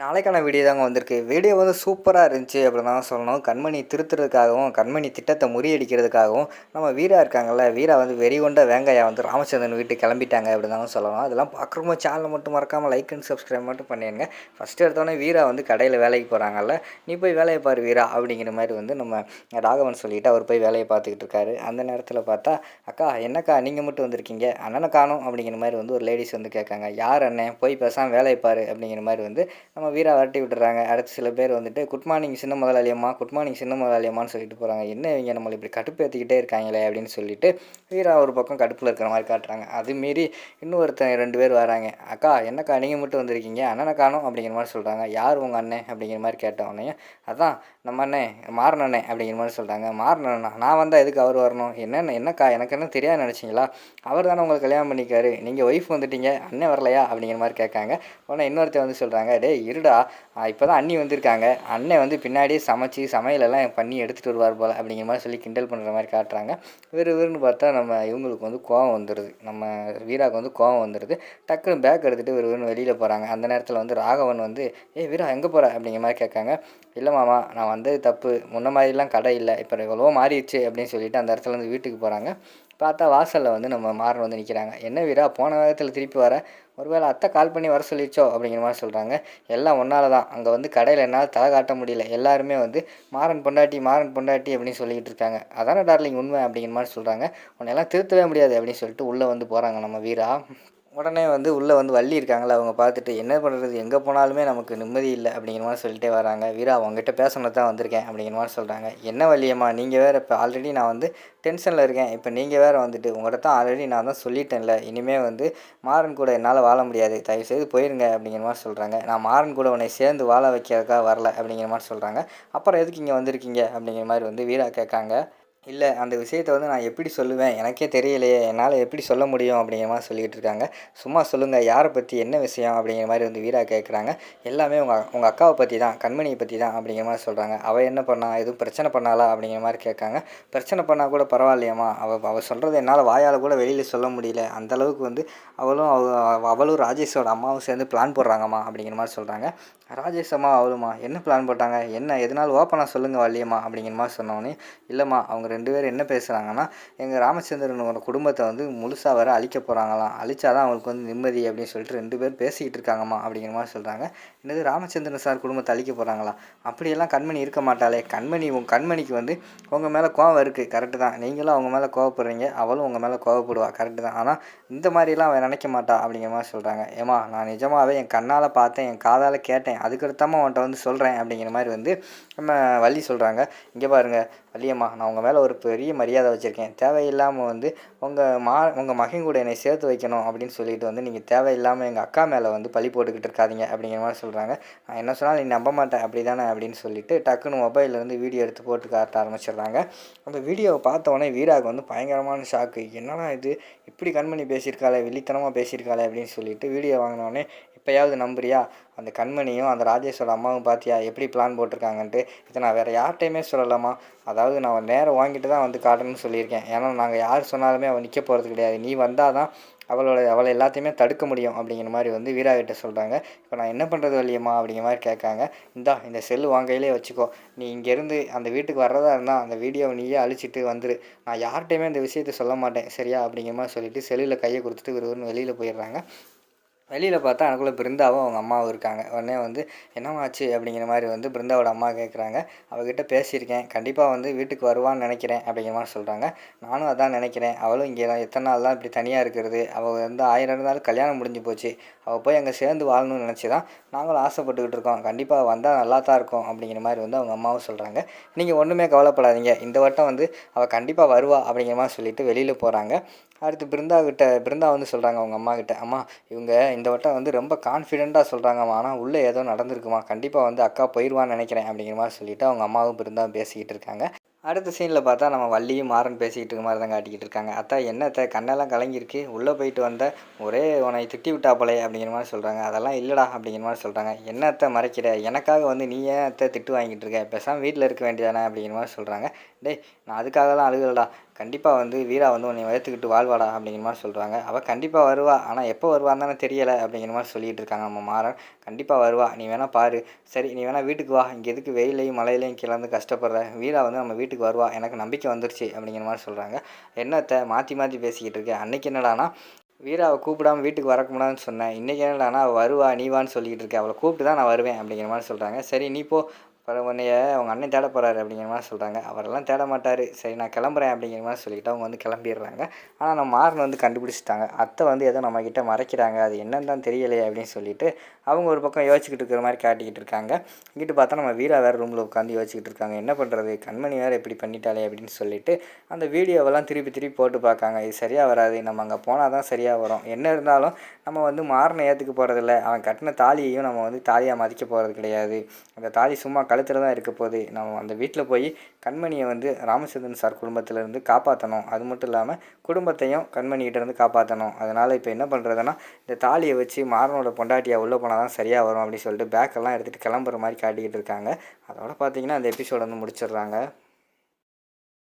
நாளைக்கான வீடியோ தாங்க வந்திருக்கு. வீடியோ வந்து சூப்பராக இருந்துச்சு அப்படின்னு தான் சொல்லணும். கண்மணி திருத்துறதுக்காகவும் கண்மணி திட்டத்தை முறியடிக்கிறதுக்காகவும் நம்ம வீரா இருக்காங்கல்ல வீரா வந்து வெறி கொண்ட வேங்கையா வந்து ராமச்சந்திரன் வீட்டுக்கு கிளம்பிட்டாங்க அப்படின்னு தான் சொல்லணும். அதெல்லாம் பார்க்குறவங்க சேனலை மட்டும் மறக்காமல் லைக் அண்ட் சப்ஸ்கிரைப் மட்டும் பண்ணிடுங்க. ஃபஸ்ட்டு எடுத்தோடனே வீரா வந்து கடையில் வேலைக்கு போகிறாங்கல்ல நீ போய் வேலையை பாரு வீரா அப்படிங்கிற மாதிரி வந்து நம்ம ராகவன் சொல்லிவிட்டு அவர் போய் வேலையை பார்த்துக்கிட்டு இருக்காரு. அந்த நேரத்தில் பார்த்தா அக்கா என்னக்கா நீங்கள் மட்டும் வந்திருக்கீங்க? அண்ணனை காணும் அப்படிங்கிற மாதிரி வந்து ஒரு லேடிஸ் வந்து கேட்காங்க. யார் அண்ணன் போய் பேசாமல் வேலையை பாரு அப்படிங்கிற மாதிரி வந்து நம்ம வீரா விரட்டி விட்டுறாங்க. அடுத்து சில பேர் வந்துட்டு குட் மார்னிங் சின்ன முதலாளியம்மா குட் மார்னிங் சின்ன முதலாளியம்மான்னு சொல்லிட்டு போகிறாங்க என்ன இவங்க நம்மளை இப்படி கடுப்பேற்றிக்கிட்டே இருக்காங்களே? அப்படின்னு சொல்லிட்டு வீரா ஒரு பக்கம் கடுப்பில் இருக்கிற மாதிரி காட்டுறாங்க. அது மீறி இன்னொருத்தன் ரெண்டு பேர் வராங்க. அக்கா என்னக்கா நீங்கள் மட்டும் வந்திருக்கீங்க? அண்ணனை காணும் அப்படிங்கிற மாதிரி சொல்கிறாங்க யார் உங்கள் அண்ணன் அப்படிங்கிற மாதிரி கேட்டவொடனே அதான் நம்ம அண்ணன் மாறனண்ணே அப்படிங்கிற மாதிரி சொல்கிறாங்க மாறன் அண்ணா நான் வந்தால் எதுக்கு அவர் வரணும்? என்னென்ன என்னக்கா எனக்கு என்ன தெரியாது நினச்சிங்களா? அவர் தானே உங்களுக்கு கல்யாணம் பண்ணிக்காரு. நீங்கள் ஒய்ஃப் வந்துட்டீங்க அண்ணன் வரலையா? அப்படிங்கிற மாதிரி கேட்காங்க. உடனே இன்னொருத்தர் வந்து சொல்கிறாங்க டேய் இருடா. இப்போ தான் அண்ணி வந்திருக்காங்க. அண்ணன் வந்து பின்னாடியே சமைச்சு சமையலெல்லாம் பண்ணி எடுத்துகிட்டு வருவார் போல் அப்படிங்கிற மாதிரி சொல்லி கிண்டல் பண்ணுற மாதிரி காட்டுறாங்க. விறு விறுன்னு பார்த்தா நம்ம இவங்களுக்கு வந்து கோவம் வந்துடுது நம்ம வீராவுக்கு வந்து கோவம் வந்துடுது டக்குன்னு பேக் எடுத்துகிட்டு விறுவிறுன்னு வெளியில் போகிறாங்க அந்த நேரத்தில் வந்து ராகவன் வந்து ஏ வீரா எங்கே போகிற அப்படிங்கிற மாதிரி கேட்காங்க. இல்லை மாமா நான் வந்தது தப்பு. முன்ன மாதிரிலாம் கடை இல்லை. இப்போ எவ்வளோ மாறிடுச்சு. அப்படின்னு சொல்லிட்டு அந்த இடத்துல இருந்து வீட்டுக்கு போகிறாங்க பார்த்தா வாசலில் வந்து நம்ம மாறன் வந்து நிற்கிறாங்க என்ன வீரா போன வாரத்தில் திருப்பி வர? ஒருவேளை அத்தை கால் பண்ணி வர சொல்லிச்சோ அப்படிங்கிற மாதிரி சொல்கிறாங்க எல்லாம் ஒன்றால தான் அங்கே வந்து கடையில் என்னால் தலை காட்ட முடியல. எல்லாருமே வந்து மாறன் பொண்டாட்டி மாறன் பொண்டாட்டி அப்படின்னு சொல்லிக்கிட்டு இருக்காங்க. அதானே டார்லிங் உண்மை அப்படிங்கிற மாதிரி சொல்கிறாங்க உன்னையெல்லாம் திருத்தவே முடியாது அப்படின்னு சொல்லிட்டு உள்ளே வந்து போகிறாங்க நம்ம வீரா. உடனே வந்து உள்ளே வந்து வள்ளி இருக்காங்களா அவங்க பார்த்துட்டு என்ன பண்ணுறது எங்கே போனாலுமே நமக்கு நிம்மதி இல்லை அப்படிங்கிற மாதிரி சொல்லிட்டே வராங்க. வீரா அவங்ககிட்ட பேசணும் தான் வந்திருக்கேன் அப்படிங்கிற மாதிரி சொல்கிறாங்க என்ன வள்ளியம்மா நீங்கள் வேறு இப்போ ஆல்ரெடி நான் வந்து டென்ஷனில் இருக்கேன். இப்போ நீங்கள் வேறு வந்துட்டு உங்கள்கிட்ட தான் ஆல்ரெடி நான் தான் சொல்லிட்டேன்ல. இனிமேல் வந்து மாறன் கூட என்னால் வாழ முடியாது. தயவுசெய்து போயிருங்க அப்படிங்கிற மாதிரி சொல்கிறாங்க நான் மாறன் கூட உன்னை சேர்ந்து வாழ வைக்கிறதுக்காக வரல அப்படிங்கிற மாதிரி சொல்கிறாங்க அப்புறம் எதுக்கு இங்கே வந்திருக்கீங்க அப்படிங்கிற மாதிரி வந்து வீரா கேட்காங்க. இல்லை அந்த விஷயத்த வந்து நான் எப்படி சொல்லுவேன்? எனக்கே தெரியலையே. என்னால் எப்படி சொல்ல முடியும் அப்படிங்கிற மாதிரி சொல்லிகிட்டு இருக்காங்க. சும்மா சொல்லுங்கள் யாரை பற்றி என்ன விஷயம் அப்படிங்கிற மாதிரி வந்து வீரா கேட்குறாங்க எல்லாமே உங்கள் உங்கள் அக்காவை பற்றி தான் கண்மணியை பற்றி தான் அப்படிங்கிற மாதிரி சொல்கிறாங்க அவள் என்ன பண்ணா எதுவும் பிரச்சனை பண்ணாளா அப்படிங்கிற மாதிரி கேட்காங்க. பிரச்சனை பண்ணால் கூட பரவாயில்லையம்மா. அவள் அவள் சொல்கிறது என்னால் வாயால் கூட வெளியில் சொல்ல முடியல. அந்த அளவுக்கு வந்து அவளும் அவ அவளும் ராஜேஷோட அம்மாவும் சேர்ந்து பிளான் போடுறாங்கம்மா அப்படிங்கிற மாதிரி சொல்கிறாங்க ராஜேஷ் அம்மா அவளுமா என்ன பிளான் போட்டாங்க? என்ன எதனால ஓப்பனாக சொல்லுங்கள் வள்ளியம்மா அப்படிங்கிற மாதிரி சொன்னோன்னே இல்லைம்மா அவங்க ரெண்டு பேரும் என்ன பேசுகிறாங்கன்னா எங்கள் ராமச்சந்திரனோட குடும்பத்தை வந்து முழுசாக வர அழிக்க போகிறாங்களாம் அழிச்சாதான் அவங்களுக்கு வந்து நிம்மதி அப்படின்னு சொல்லிட்டு ரெண்டு பேர் பேசிக்கிட்டு இருக்காங்கம்மா அப்படிங்கிற மாதிரி சொல்கிறாங்க என்னது ராமச்சந்திரன் சார் குடும்பத்தை அழிக்க போகிறாங்களா அப்படியெல்லாம் கண்மணி இருக்க மாட்டாளே. கண்மணி உங்கள் கண்மணிக்கு வந்து உங்கள் மேலே கோவம் இருக்குது கரெக்டு தான். நீங்களும் அவங்க மேலே கோவப்படுறீங்க. அவளும் உங்கள் மேலே கோவப்படுவா. கரெக்டு தான். ஆனால் இந்த மாதிரிலாம் அவன் நினைக்க மாட்டா அப்படிங்கிற மாதிரி சொல்கிறாங்க ஏமா நான் நிஜமாகவே என் கண்ணால் பார்த்தேன் என் காதால் கேட்டேன். அதுக்கடுத்தாமல் அவன்கிட்ட வந்து சொல்கிறேன் அப்படிங்கிற மாதிரி வந்து நம்ம வள்ளி சொல்கிறாங்க இங்கே பாருங்கள் வள்ளியம்மா நான் உங்கள் மேலே ஒரு பெரிய மரியாதை வச்சுருக்கேன். தேவையில்லாமல் வந்து உங்கள் மா உங்கள் மகன் கூட என்னை சேர்த்து வைக்கணும் அப்படின்னு சொல்லிட்டு வந்து நீங்கள் தேவையில்லாமல் எங்கள் அக்கா மேலே வந்து பழி போட்டுக்கிட்டு இருக்காதீங்க அப்படிங்கிற மாதிரி சொல்கிறாங்க நான் என்ன சொன்னாலும் நீ நம்ப மாட்டேன் அப்படி தானே அப்படின்னு சொல்லிட்டு டக்குன்னு மொபைல்லேருந்து வீடியோ எடுத்து போட்டு காட்ட ஆரம்பிச்சிடுறாங்க. அந்த வீடியோவை பார்த்த உடனே வீராவுக்கு வந்து பயங்கரமான ஷாக்கு என்னடா இது? இப்படி கண்மணி பேசியிருக்காளே வெள்ளித்தனமாக பேசியிருக்காளே அப்படின்னு சொல்லிட்டு வீடியோ வாங்கினோடனே இப்போயாவது நம்புறியா? அந்த கண்மணியும் அந்த ராஜேஷோட அம்மாவும் பார்த்தியா எப்படி பிளான் போட்டிருக்காங்கன்ட்டு? இதை நான் வேறு யார்கிட்டையுமே சொல்லலாமா அதாவது நான் நேரம் வாங்கிட்டு தான் வந்து காட்டணும்னு சொல்லியிருக்கேன். ஏன்னா நாங்கள் யார் சொன்னாலுமே அவள் நிற்க போகிறது கிடையாது. நீ வந்தால் தான் அவளோட அவளை எல்லாத்தையுமே தடுக்க முடியும் அப்படிங்கிற மாதிரி வந்து வீரா கிட்ட சொல்கிறாங்க இப்போ நான் என்ன பண்ணுறது வழியம்மா அப்படிங்கிற மாதிரி கேட்காங்க. இந்தா இந்த செல்லு வாங்கையிலே வச்சுக்கோ. நீ இங்கேருந்து அந்த வீட்டுக்கு வர்றதா இருந்தால் அந்த வீடியோவை நீயே அழிச்சிட்டு வந்துரு. நான் யார்கிட்டையுமே இந்த விஷயத்தை சொல்ல மாட்டேன். சரியா? அப்படிங்கிற மாதிரி சொல்லிவிட்டு செல்லில் கையை கொடுத்துட்டு விறுவிறுன்னு வெளியில் போயிடுறாங்க. வெளியில் பார்த்தா எனக்குள்ளே பிருந்தாவும் அவங்க அம்மாவும் இருக்காங்க. உடனே வந்து என்னமாச்சு அப்படிங்கிற மாதிரி வந்து பிருந்தாவோட அம்மா கேட்குறாங்க அவகிட்ட பேசியிருக்கேன். கண்டிப்பாக வந்து வீட்டுக்கு வருவான்னு நினைக்கிறேன். அப்படிங்கிற மாதிரி சொல்கிறாங்க நானும் அதான் நினைக்கிறேன். அவளும் இங்கே தான். எத்தனை நாள் தான் இப்படி தனியாக இருக்கிறது? அவள் வந்து ஆயிரம் இருந்தாலும் கல்யாணம் முடிஞ்சு போச்சு. அவள் போய் அங்கே சேர்ந்து வாழணும்னு நினச்சி தான் நாங்களும் ஆசைப்பட்டுக்கிட்டு இருக்கோம். கண்டிப்பாக வந்தால் நல்லா தான் இருக்கும் அப்படிங்கிற மாதிரி வந்து அவங்க அம்மாவும் சொல்கிறாங்க நீங்கள் ஒன்றுமே கவலைப்படாதீங்க. இந்த வட்டம் வந்து அவள் கண்டிப்பாக வருவா அப்படிங்கிற மாதிரி சொல்லிட்டு வெளியில் போகிறாங்க அடுத்து பிருந்தா கிட்ட பிருந்தா வந்து சொல்கிறாங்க அவங்க அம்மா கிட்ட அம்மா இவங்க இந்த வட்டம் வந்து ரொம்ப கான்ஃபிடெண்ட்டாக சொல்கிறாங்கம்மா ஆனால் உள்ளே ஏதோ நடந்திருக்குமா? கண்டிப்பாக வந்து அக்கா போயிடுவான்னு நினைக்கிறேன் அப்படிங்கிற மாதிரி சொல்லிவிட்டு அவங்க அம்மாவும் பிருந்தாவும் பேசிக்கிட்டு இருக்காங்க. அடுத்த சீனில் பார்த்தா நம்ம வள்ளியும் மாறன் பேசிக்கிட்டு இருக்க மாதிரி தான் காட்டிக்கிட்டு இருக்காங்க. அத்தா என்னத்தை கண்ணெல்லாம் கலங்கிருக்கு உள்ளே போயிட்டு வந்த ஒரே உன்னை திட்டி விட்டா போலே அப்படிங்கிற மாதிரி சொல்கிறாங்க அதெல்லாம் இல்லைடா அப்படிங்கிற மாதிரி சொல்கிறாங்க என்னத்தை மறைக்கிற? எனக்காக வந்து நீ ஏன் அத்தை திட்டு வாங்கிட்டு இருக்க? பேசாமல் வீட்டில் இருக்க வேண்டியதானே அப்படிங்கிற மாதிரி சொல்கிறாங்க டேய் நான் அதுக்காகலாம் அழுகலடா. கண்டிப்பாக வந்து வீரா வந்து உன்னை வயத்துக்கிட்டு வாழ்வாடா அப்படிங்கிற மாதிரி சொல்கிறாங்க அவள் கண்டிப்பாக வருவா. ஆனால் எப்போ வருவான்னு தானே தெரியலை அப்படிங்கிற மாதிரி சொல்லிட்டு இருக்காங்க நம்ம மாறன். கண்டிப்பாக வருவா. நீ வேணால் பாரு. சரி நீ வேணால் வீட்டுக்கு வா. இங்கே எதுக்கு வெயிலையும் மழையிலையும் கிளந்து கஷ்டப்படுற? வீரா வந்து நம்ம வீட்டுக்கு வருவா. எனக்கு நம்பிக்கை வந்துருச்சு அப்படிங்கிற மாதிரி சொல்கிறாங்க என்னத்தை மாற்றி மாற்றி பேசிக்கிட்டு இருக்கேன் அன்றைக்கி என்னடானா வீராவை கூப்பிடாம வீட்டுக்கு வரக்கூடாதுன்னு சொன்னேன். இன்றைக்கி என்னடானா அவள் வருவா நீ வான்னு சொல்லிக்கிட்டு இருக்கேன் அவளை கூப்பிட்டு தான் நான் வருவேன் அப்படிங்கிற மாதிரி சொல்கிறாங்க சரி நீ போ. அப்புறம் உன்னைய அவங்க அண்ணன் தேட போகிறாரு அப்படிங்கிற மாதிரி சொல்கிறாங்க அவரெல்லாம் தேட மாட்டார். சரி நான் கிளம்புறேன் அப்படிங்கிற மாதிரி சொல்லிட்டு அவங்க வந்து கிளம்பிடுறாங்க. ஆனால் நம்ம மாறன் வந்து கண்டுபிடிச்சிட்டாங்க. அத்தை வந்து ஏதோ நம்மக்கிட்ட மறைக்கிறாங்க. அது என்னன்னு தான் தெரியலையே அப்படின்னு சொல்லிட்டு அவங்க ஒரு பக்கம் யோசிச்சுக்கிட்டு இருக்கிற மாதிரி காட்டிக்கிட்டு இருக்காங்க. இங்கிட்டு பார்த்தா நம்ம வீரா வேறு ரூமில் உட்காந்து யோசிச்சுக்கிட்டு இருக்காங்க. என்ன பண்ணுறது கண்மணி வேறு இப்படி பண்ணிட்டாலே அப்படின்னு சொல்லிட்டு அந்த வீடியோவெல்லாம் திருப்பி திருப்பி போட்டு பார்க்காங்க. இது சரியாக வராது. நம்ம அங்கே போனால் தான் சரியாக வரும். என்ன இருந்தாலும் நம்ம வந்து மாறின ஏற்றுக்க போகிறதில்ல அவன் கட்டின தாலியையும் நம்ம வந்து தாலியாக மதிக்க போகிறது கிடையாது. அந்த தாலி சும்மா கழுத்தில் தான் இருக்க போகுது. நம்ம அந்த வீட்டில் போய் கண்மணியை வந்து ராமச்சந்திரன் சார் குடும்பத்திலேருந்து காப்பாற்றணும் அது மட்டும் இல்லாமல் குடும்பத்தையும் கண்மணிகிட்டேருந்து காப்பாற்றணும் அதனால் இப்போ என்ன பண்ணுறதுன்னா இந்த தாலியை வச்சு மாறனோட பொண்டாட்டியாக உள்ளே போனால் தான் சரியாக வரும் அப்படின்னு சொல்லிட்டு பேக்கெல்லாம் எடுத்துகிட்டு கிளம்புற மாதிரி காட்டிக்கிட்டு இருக்காங்க. அதோட பார்த்தீங்கன்னா அந்த எபிசோட வந்து முடிச்சிடுறாங்க.